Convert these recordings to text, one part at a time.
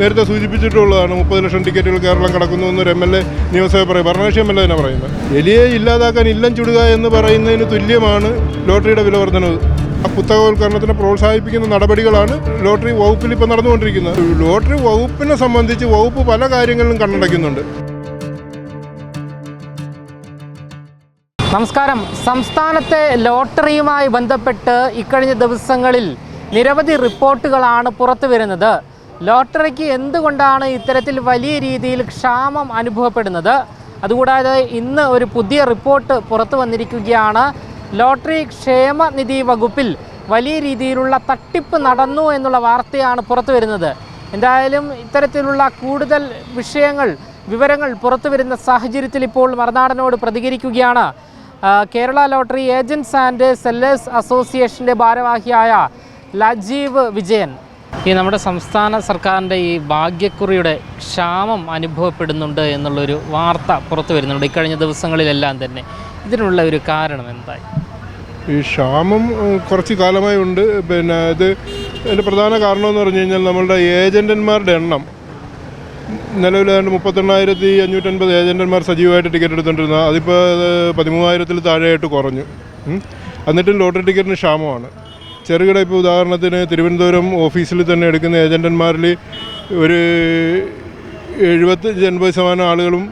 നേരത്തെ സൂചിപ്പിച്ചിട്ടുള്ളതാണ് മുപ്പത് ലക്ഷം ടിക്കറ്റുകൾ കേരളം കടക്കുന്നു എന്നൊരു എം എൽ എ നിയമസഭ പറയും ഭരണകക്ഷി എം എൽ എ തന്നെ പറയുന്നത്. എലിയെ ഇല്ലാതാക്കാൻ ഇല്ലം ചുടുക എന്ന് പറയുന്നതിന് തുല്യമാണ് ലോട്ടറിയുടെ വില വർധനവ്. ആ പുസ്തകവൽക്കരണത്തിനെ പ്രോത്സാഹിപ്പിക്കുന്ന നടപടികളാണ് ലോട്ടറി വകുപ്പിൽ ഇപ്പോൾ നടന്നുകൊണ്ടിരിക്കുന്നത്. ലോട്ടറി വകുപ്പിനെ സംബന്ധിച്ച് വകുപ്പ് പല കാര്യങ്ങളിലും കണ്ണടയ്ക്കുന്നുണ്ട്. നമസ്കാരം. സംസ്ഥാനത്തെ ലോട്ടറിയുമായി ബന്ധപ്പെട്ട് ഇക്കഴിഞ്ഞ ദിവസങ്ങളിൽ നിരവധി റിപ്പോർട്ടുകളാണ് പുറത്തു വരുന്നത് ലോട്ടറിക്ക് എന്തുകൊണ്ടാണ് ഇത്തരത്തിൽ വലിയ രീതിയിൽ ക്ഷാമം അനുഭവപ്പെടുന്നത്? അതുകൂടാതെ ഇന്ന് ഒരു പുതിയ റിപ്പോർട്ട് പുറത്തു വന്നിരിക്കുകയാണ്. ലോട്ടറി ക്ഷേമനിധി വകുപ്പിൽ വലിയ രീതിയിലുള്ള തട്ടിപ്പ് നടന്നു എന്നുള്ള വാർത്തയാണ് പുറത്തു വരുന്നത്. എന്തായാലും ഇത്തരത്തിലുള്ള കൂടുതൽ വിഷയങ്ങൾ വിവരങ്ങൾ പുറത്തു വരുന്ന സാഹചര്യത്തിൽ ഇപ്പോൾ മറുനാടനോട് പ്രതികരിക്കുകയാണ്. Kerala lottery agents and sellers അസോസിയേഷന്റെ ഭാരവാഹിയായ ലജീവ് വിജയൻ. ഈ നമ്മുടെ സംസ്ഥാന സർക്കാരിന്റെ ഈ ഭാഗ്യക്കുറിയുടെ ക്ഷാമം അനുഭവപ്പെടുന്നുണ്ട് എന്നുള്ളൊരു വാർത്ത പുറത്തു വരുന്നുണ്ട്. ഇക്കഴിഞ്ഞ ദിവസങ്ങളിലെല്ലാം തന്നെ. ഇതിനുള്ള ഒരു കാരണം എന്തായി? ഈ ക്ഷാമം കുറച്ച് കാലമായി ഉണ്ട്. പിന്നെ ഇത് അതിന്റെ പ്രധാന കാരണം എന്ന് പറഞ്ഞു കഴിഞ്ഞാൽ നമ്മളുടെ ഏജന്റന്മാരുടെ എണ്ണം. നിലവിൽ ഏതാണ്ട് മുപ്പത്തെണ്ണായിരത്തി അഞ്ഞൂറ്റൻപത് ഏജന്റന്മാർ സജീവമായിട്ട് ടിക്കറ്റ് എടുത്തുകൊണ്ടിരുന്ന അതിപ്പോൾ അത് പതിമൂവായിരത്തിൽ താഴെയായിട്ട് കുറഞ്ഞു. എന്നിട്ടും ലോട്ടറി ടിക്കറ്റിന് ക്ഷാമമാണ്. ചെറുകിട ഇപ്പോൾ ഉദാഹരണത്തിന് തിരുവനന്തപുരം ഓഫീസിൽ തന്നെ എടുക്കുന്ന ഏജന്റന്മാരിൽ ഒരു എഴുപത്തഞ്ച് എൺപത് ശതമാനം ആളുകളും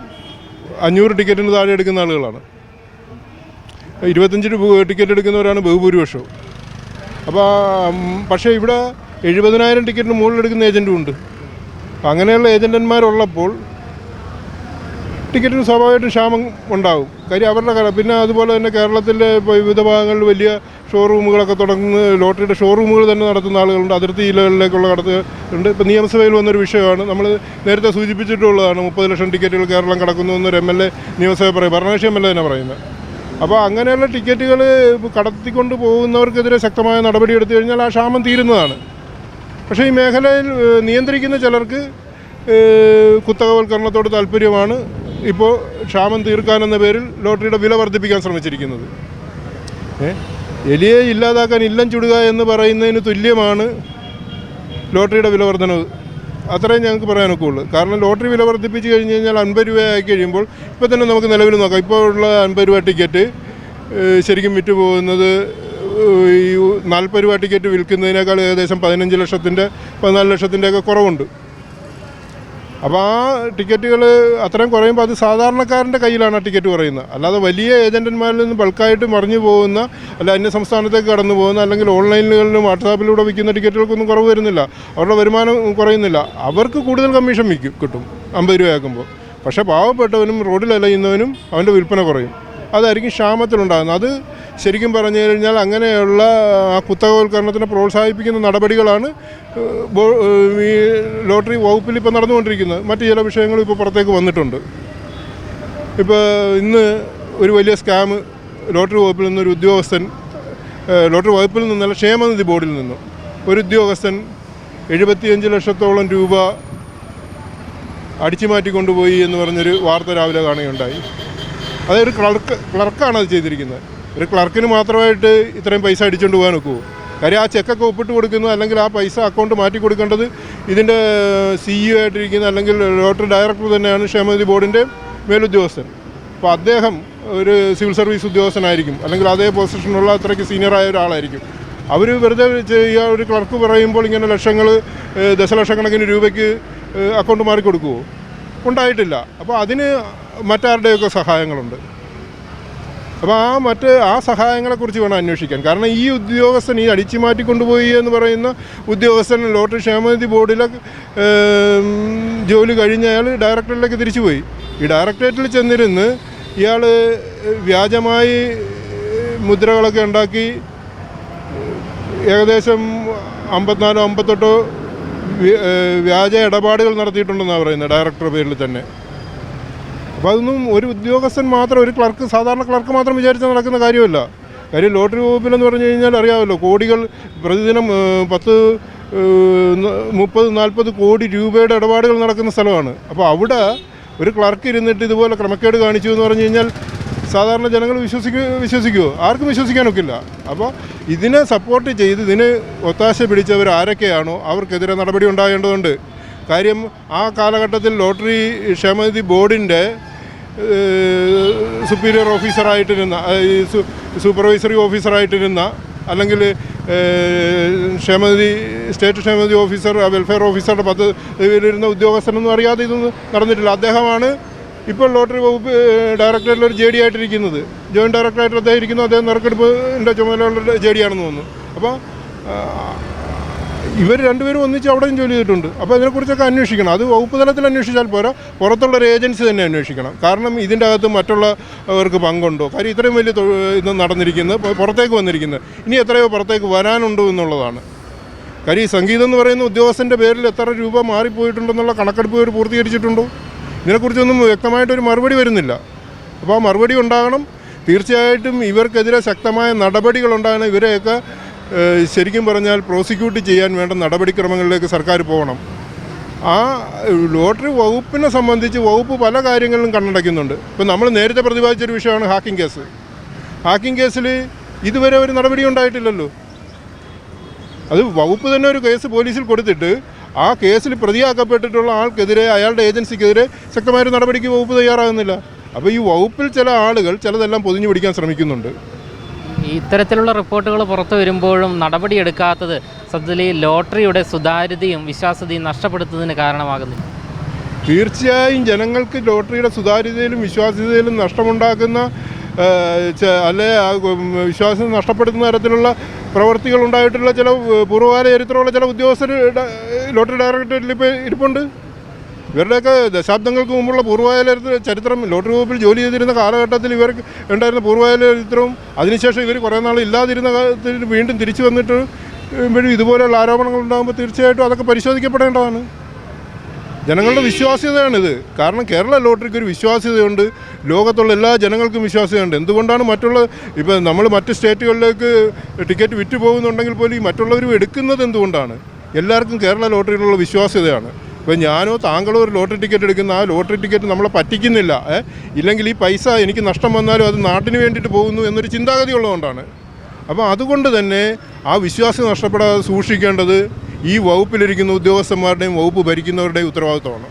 അഞ്ഞൂറ് ടിക്കറ്റിന് താഴെ എടുക്കുന്ന ആളുകളാണ്. ഇരുപത്തഞ്ച് രൂപ ടിക്കറ്റ് എടുക്കുന്നവരാണ് ബഹുഭൂരിപക്ഷവും. അപ്പോൾ പക്ഷേ ഇവിടെ എഴുപതിനായിരം ടിക്കറ്റിന് മുകളിൽ എടുക്കുന്ന ഏജന്റും ഉണ്ട്. അങ്ങനെയുള്ള ഏജന്റന്മാരുള്ളപ്പോൾ ടിക്കറ്റിന് സ്വാഭാവികമായിട്ടും ക്ഷാമം ഉണ്ടാകും. കാര്യം അവരുടെ കട പിന്നെ അതുപോലെ തന്നെ കേരളത്തിലെ വിവിധ ഭാഗങ്ങളിൽ വലിയ ഷോറൂമുകളൊക്കെ തുടങ്ങുന്ന ലോട്ടറിയുടെ ഷോറൂമുകൾ തന്നെ നടത്തുന്ന ആളുകളുണ്ട്. അതിർത്തി ജില്ലകളിലേക്കുള്ള കടത്ത് ഉണ്ട്. ഇപ്പോൾ നിയമസഭയിൽ വന്നൊരു വിഷയമാണ്. നമ്മൾ നേരത്തെ സൂചിപ്പിച്ചിട്ടുള്ളതാണ് മുപ്പത് ലക്ഷം ടിക്കറ്റുകൾ കേരളം കടക്കുന്നു എന്നൊരു എം എൽ എ നിയമസഭ പറയും. ഭരണകക്ഷി എം എൽ എ തന്നെ പറയുന്നത്. അപ്പോൾ അങ്ങനെയുള്ള ടിക്കറ്റുകൾ കടത്തിക്കൊണ്ട് പോകുന്നവർക്കെതിരെ ശക്തമായ നടപടി എടുത്തു കഴിഞ്ഞാൽ ആ ക്ഷാമം തീരുന്നതാണ്. പക്ഷേ ഈ മേഖലയിൽ നിയന്ത്രിക്കുന്ന ചിലർക്ക് കുത്തകവൽക്കരണത്തോട് താല്പര്യമാണ്. ഇപ്പോൾ ക്ഷാമം തീർക്കാനെന്ന പേരിൽ ലോട്ടറിയുടെ വില വർദ്ധിപ്പിക്കാൻ ശ്രമിച്ചിരിക്കുന്നത്? എലിയെ ഇല്ലാതാക്കാൻ ഇല്ലം ചുടുക എന്ന് പറയുന്നതിന് തുല്യമാണ് ലോട്ടറിയുടെ വില വർധനവ് അത്രയും ഞങ്ങൾക്ക് പറയാനൊക്കെ ഉള്ളൂ. കാരണം ലോട്ടറി വില വർദ്ധിപ്പിച്ച് കഴിഞ്ഞ് കഴിഞ്ഞാൽ അൻപത് രൂപയായി കഴിയുമ്പോൾ ഇപ്പോൾ തന്നെ നമുക്ക് നിലവിൽ നോക്കാം. ഇപ്പോൾ ഉള്ള അൻപത് രൂപ ടിക്കറ്റ് ശരിക്കും വിറ്റ് പോകുന്നത് ഈ നാൽപ്പത് രൂപ ടിക്കറ്റ് വിൽക്കുന്നതിനേക്കാൾ ഏകദേശം പതിനഞ്ച് ലക്ഷത്തിന്റെ പതിനാല് ലക്ഷത്തിന്റെയൊക്കെ കുറവുണ്ട്. അപ്പോൾ ആ ടിക്കറ്റുകൾ അത്രയും കുറയുമ്പോൾ അത് സാധാരണക്കാരന്റെ കയ്യിലാണ് ആ ടിക്കറ്റ് കുറയുന്നത്. അല്ലാതെ വലിയ ഏജന്റന്മാരിൽ നിന്ന് ബൾക്കായിട്ട് മറിഞ്ഞു പോകുന്ന അല്ല അന്യ സംസ്ഥാനത്തേക്ക് കടന്നു പോകുന്ന അല്ലെങ്കിൽ ഓൺലൈനുകളിലും വാട്സാപ്പിലൂടെ വിൽക്കുന്ന ടിക്കറ്റുകൾക്കൊന്നും കുറവ് വരുന്നില്ല. അവരുടെ വരുമാനം കുറയുന്നില്ല. അവർക്ക് കൂടുതൽ കമ്മീഷൻ വിൽക്കും കിട്ടും. അമ്പത് രൂപയാക്കുമ്പോൾ പക്ഷേ പാവപ്പെട്ടവനും റോഡിൽ അലയുന്നവനും അവന്റെ വിൽപ്പന കുറയും. അതായിരിക്കും ക്ഷാമത്തിലുണ്ടാകുന്നത്. അത് ശരിക്കും പറഞ്ഞു കഴിഞ്ഞാൽ അങ്ങനെയുള്ള ആ കുത്തകവൽക്കരണത്തിനെ പ്രോത്സാഹിപ്പിക്കുന്ന നടപടികളാണ് ഈ ലോട്ടറി വകുപ്പിൽ ഇപ്പോൾ നടന്നുകൊണ്ടിരിക്കുന്നത്. മറ്റ് ചില വിഷയങ്ങളും ഇപ്പോൾ പുറത്തേക്ക് വന്നിട്ടുണ്ട്. ഇപ്പോൾ ഇന്ന് ഒരു വലിയ സ്കാം ലോട്ടറി വകുപ്പിൽ നിന്നൊരു ഉദ്യോഗസ്ഥൻ ലോട്ടറി വകുപ്പിൽ നിന്നല്ല ക്ഷേമനിധി ബോർഡിൽ നിന്നും. ഒരു ഉദ്യോഗസ്ഥൻ എഴുപത്തിയഞ്ച് ലക്ഷത്തോളം രൂപ അടിച്ചു മാറ്റി കൊണ്ടുപോയി എന്ന് പറഞ്ഞൊരു വാർത്ത രാവിലെ കാണുകയുണ്ടായി. അതൊരു ക്ലർക്ക് ക്ലർക്കാണ് അത് ചെയ്തിരിക്കുന്നത്. ഒരു ക്ലർക്കിന് മാത്രമായിട്ട് ഇത്രയും പൈസ അടിച്ചുകൊണ്ട് പോകാൻ ഒക്കുമോ കാര്യം ആ ചെക്കൊക്കെ ഒപ്പിട്ട് കൊടുക്കുന്നു അല്ലെങ്കിൽ ആ പൈസ അക്കൗണ്ട് മാറ്റി കൊടുക്കേണ്ടത് ഇതിന്റെ സി ഇ ആയിട്ടിരിക്കുന്ന അല്ലെങ്കിൽ ലോട്ടറി ഡയറക്ടർ തന്നെയാണ് ക്ഷേമനിധി ബോർഡിന്റെ മേലുദ്യോഗസ്ഥൻ. അപ്പോൾ അദ്ദേഹം ഒരു സിവിൽ സർവീസ് ഉദ്യോഗസ്ഥനായിരിക്കും അല്ലെങ്കിൽ അതേ പൊസിഷനുള്ള അത്രയ്ക്ക് സീനിയറായ ഒരാളായിരിക്കും. അവർ വെറുതെ ചെയ്യുക ഒരു ക്ലർക്ക് പറയുമ്പോൾ ഇങ്ങനെ ലക്ഷങ്ങൾ ദശലക്ഷക്കണക്കിന് രൂപയ്ക്ക് അക്കൗണ്ട് മാറി കൊടുക്കുമോ ഉണ്ടായിട്ടില്ല. അപ്പോൾ അതിന് മറ്റാരുടെയൊക്കെ സഹായങ്ങളുണ്ട്. അപ്പോൾ ആ മറ്റ് ആ സഹായങ്ങളെക്കുറിച്ച് വേണം അന്വേഷിക്കാൻ. കാരണം ഈ ഉദ്യോഗസ്ഥൻ ഈ അടിച്ചു മാറ്റിക്കൊണ്ടുപോയി എന്ന് പറയുന്ന ഉദ്യോഗസ്ഥൻ ലോട്ടറി ക്ഷേമനിധി ബോർഡിലെ ജോലി കഴിഞ്ഞ അയാൾ ഡയറക്ടറിലേക്ക് തിരിച്ചുപോയി. ഈ ഡയറക്ടറേറ്റിൽ ചെന്നിരുന്ന് ഇയാൾ വ്യാജമായി മുദ്രകളൊക്കെ ഉണ്ടാക്കി ഏകദേശം അമ്പത്തിനാലോ അമ്പത്തെട്ടോ വ്യാജ ഇടപാടുകൾ നടത്തിയിട്ടുണ്ടെന്നാണ് പറയുന്നത് ഡയറക്ടറുടെ പേരിൽ തന്നെ. അപ്പോൾ അതൊന്നും ഒരു ഉദ്യോഗസ്ഥൻ മാത്രം ഒരു ക്ലർക്ക് സാധാരണ ക്ലർക്ക് മാത്രം വിചാരിച്ച് നടക്കുന്ന കാര്യമല്ല. കാര്യം ലോട്ടറി വകുപ്പിലെന്ന് പറഞ്ഞു കഴിഞ്ഞാൽ അറിയാമല്ലോ കോടികൾ പ്രതിദിനം പത്ത് മുപ്പത് നാൽപ്പത് കോടി രൂപയുടെ ഇടപാടുകൾ നടക്കുന്ന സ്ഥലമാണ്. അപ്പോൾ അവിടെ ഒരു ക്ലർക്ക് ഇരുന്നിട്ട് ഇതുപോലെ ക്രമക്കേട് കാണിച്ചു എന്ന് പറഞ്ഞു കഴിഞ്ഞാൽ സാധാരണ ജനങ്ങൾ വിശ്വസിക്കു വിശ്വസിക്കുമോ ആർക്കും വിശ്വസിക്കാനൊക്കില്ല. അപ്പോൾ ഇതിനെ സപ്പോർട്ട് ചെയ്ത് ഇതിന് ഒത്താശ പിടിച്ചവർ ആരൊക്കെയാണോ അവർക്കെതിരെ നടപടി ഉണ്ടാകേണ്ടതുണ്ട്. കാര്യം ആ കാലഘട്ടത്തിൽ ലോട്ടറി ക്ഷേമനിധി ബോർഡിന്റെ സുപ്പീരിയർ ഓഫീസറായിട്ടിരുന്ന സൂപ്പർവൈസറി ഓഫീസറായിട്ടിരുന്ന അല്ലെങ്കിൽ ക്ഷേമനിധി സ്റ്റേറ്റ് ക്ഷേമനിധി ഓഫീസർ വെൽഫെയർ ഓഫീസറുടെ പദ്ധതിയിലിരുന്ന ഉദ്യോഗസ്ഥനൊന്നും അറിയാതെ ഇതൊന്നും നടന്നിട്ടില്ല. അദ്ദേഹമാണ് ഇപ്പോൾ ലോട്ടറി വകുപ്പ് ഡയറക്ടറേറ്റിലൊരു ജെ ഡി ആയിട്ടിരിക്കുന്നത്. ജോയിന്റ് ഡയറക്ടറായിട്ട് അദ്ദേഹം ഇരിക്കുന്നു. അദ്ദേഹം നറുക്കെടുപ്പിന്റെ ചുമതലയുള്ള ജെ ഡി ആണെന്ന് തോന്നുന്നു. അപ്പോൾ ഇവർ രണ്ടുപേരും ഒന്നിച്ച് അവിടെയും ജോലി ചെയ്തിട്ടുണ്ട്. അപ്പോൾ അതിനെക്കുറിച്ചൊക്കെ അന്വേഷിക്കണം. അത് വകുപ്പ് തലത്തിൽ അന്വേഷിച്ചാൽ പോരാ. പുറത്തുള്ള ഒരു ഏജൻസി തന്നെ അന്വേഷിക്കണം. കാരണം ഇതിന്റെ അകത്ത് മറ്റുള്ളവർക്ക് പങ്കുണ്ടോ? കാര്യം ഇത്രയും വലിയ ഇത് നടന്നിരിക്കുന്നത് പുറത്തേക്ക് വന്നിരിക്കുന്നത്. ഇനി എത്രയോ പുറത്തേക്ക് വരാനുണ്ടോ എന്നുള്ളതാണ്. കാര്യം ഈ സംഗീതം എന്ന് പറയുന്ന ഉദ്യോഗസ്ഥന്റെ പേരിൽ എത്ര രൂപ മാറിപ്പോയിട്ടുണ്ടെന്നുള്ള കണക്കെടുപ്പ് ഇവർ പൂർത്തീകരിച്ചിട്ടുണ്ടോ? ഇതിനെക്കുറിച്ചൊന്നും വ്യക്തമായിട്ടൊരു മറുപടി വരുന്നില്ല. അപ്പോൾ ആ മറുപടി ഉണ്ടാകണം. തീർച്ചയായിട്ടും ഇവർക്കെതിരെ ശക്തമായ നടപടികൾ ഉണ്ടാകണം ഇവരെയൊക്കെ ശരിക്കും പറഞ്ഞാൽ പ്രോസിക്യൂട്ട് ചെയ്യാൻ വേണ്ട നടപടിക്രമങ്ങളിലേക്ക് സർക്കാർ പോകണം. ആ ലോട്ടറി വകുപ്പിനെ സംബന്ധിച്ച് വകുപ്പ് പല കാര്യങ്ങളിലും കണ്ണടയ്ക്കുന്നുണ്ട്. ഇപ്പം നമ്മൾ നേരത്തെ പ്രതിപാദിച്ചൊരു വിഷയമാണ് ഹാക്കിംഗ് കേസ്. ഹാക്കിംഗ് കേസിൽ ഇതുവരെ ഒരു നടപടി ഉണ്ടായിട്ടില്ലല്ലോ. അത് വകുപ്പ് തന്നെ ഒരു കേസ് പോലീസിൽ കൊടുത്തിട്ട് ആ കേസിൽ പ്രതിയാക്കപ്പെട്ടിട്ടുള്ള ആൾക്കെതിരെ അയാളുടെ ഏജൻസിക്കെതിരെ ശക്തമായൊരു നടപടിക്ക് വകുപ്പ് തയ്യാറാകുന്നില്ല. അപ്പോൾ ഈ വകുപ്പിൽ ചില ആളുകൾ ചിലതെല്ലാം പൊതിഞ്ഞു പിടിക്കാൻ ശ്രമിക്കുന്നുണ്ട്. ഇത്തരത്തിലുള്ള റിപ്പോർട്ടുകൾ പുറത്തു വരുമ്പോഴും നടപടിയെടുക്കാത്തത് സത്യത്തിൽ ഈ ലോട്ടറിയുടെ സുതാര്യതയും വിശ്വാസ്യതയും നഷ്ടപ്പെടുത്തുന്നതിന് കാരണമാകുന്നില്ല. തീർച്ചയായും ജനങ്ങൾക്ക് ലോട്ടറിയുടെ സുതാര്യതയിലും വിശ്വാസ്യതയിലും നഷ്ടമുണ്ടാക്കുന്ന അല്ലെ വിശ്വാസം നഷ്ടപ്പെടുത്തുന്ന തരത്തിലുള്ള പ്രവർത്തികൾ ഉണ്ടായിട്ടുള്ള ചില പൂർവകാല ചരിത്രമുള്ള ചില ഉദ്യോഗസ്ഥർ ലോട്ടറി ഡയറക്ടറേറ്റിൽ ഇപ്പോൾ ഇരിപ്പുണ്ട്? ഇവരുടെയൊക്കെ ദശാബ്ദങ്ങൾക്ക് മുമ്പുള്ള പൂർവകാല ചരിത്രം ലോട്ടറി വകുപ്പിൽ ജോലി ചെയ്തിരുന്ന കാലഘട്ടത്തിൽ ഇവർക്ക് ഉണ്ടായിരുന്ന പൂർവകാല ചരിത്രവും അതിനുശേഷം ഇവർ കുറേ നാൾ ഇല്ലാതിരുന്ന കാലത്തിൽ വീണ്ടും തിരിച്ചു വന്നിട്ട് വീണ്ടും ഇതുപോലെയുള്ള ആരോപണങ്ങൾ ഉണ്ടാകുമ്പോൾ തീർച്ചയായിട്ടും അതൊക്കെ പരിശോധിക്കപ്പെടേണ്ടതാണ്. ജനങ്ങളുടെ വിശ്വാസ്യതയാണിത്. കാരണം കേരള ലോട്ടറിക്ക് ഒരു വിശ്വാസ്യതയുണ്ട് ലോകത്തുള്ള എല്ലാ ജനങ്ങൾക്കും വിശ്വാസ്യതയുണ്ട്. എന്തുകൊണ്ടാണ് മറ്റുള്ള ഇപ്പോൾ നമ്മൾ മറ്റ് സ്റ്റേറ്റുകളിലേക്ക് ടിക്കറ്റ് വിറ്റ് പോകുന്നുണ്ടെങ്കിൽ പോലും മറ്റുള്ളവരും എടുക്കുന്നത് എന്തുകൊണ്ടാണ്? എല്ലാവർക്കും കേരള ലോട്ടറിയിലുള്ള വിശ്വാസ്യതയാണ്. ഇപ്പോൾ ഞാനോ താങ്കളോ ഒരു ലോട്ടറി ടിക്കറ്റ് എടുക്കുന്ന ആ ലോട്ടറി ടിക്കറ്റ് നമ്മളെ പറ്റിക്കുന്നില്ല? ഇല്ലെങ്കിൽ ഈ പൈസ എനിക്ക് നഷ്ടം വന്നാലും അത് നാട്ടിന് വേണ്ടിയിട്ട് പോകുന്നു എന്നൊരു ചിന്താഗതി ഉള്ളതുകൊണ്ടാണ് അപ്പോൾ അതുകൊണ്ട് തന്നെ ആ വിശ്വാസം നഷ്ടപ്പെടാതെ സൂക്ഷിക്കേണ്ടത് ഈ വകുപ്പിലിരിക്കുന്ന ഉദ്യോഗസ്ഥന്മാരുടെയും വകുപ്പ് ഭരിക്കുന്നവരുടെയും ഉത്തരവാദിത്തമാണ്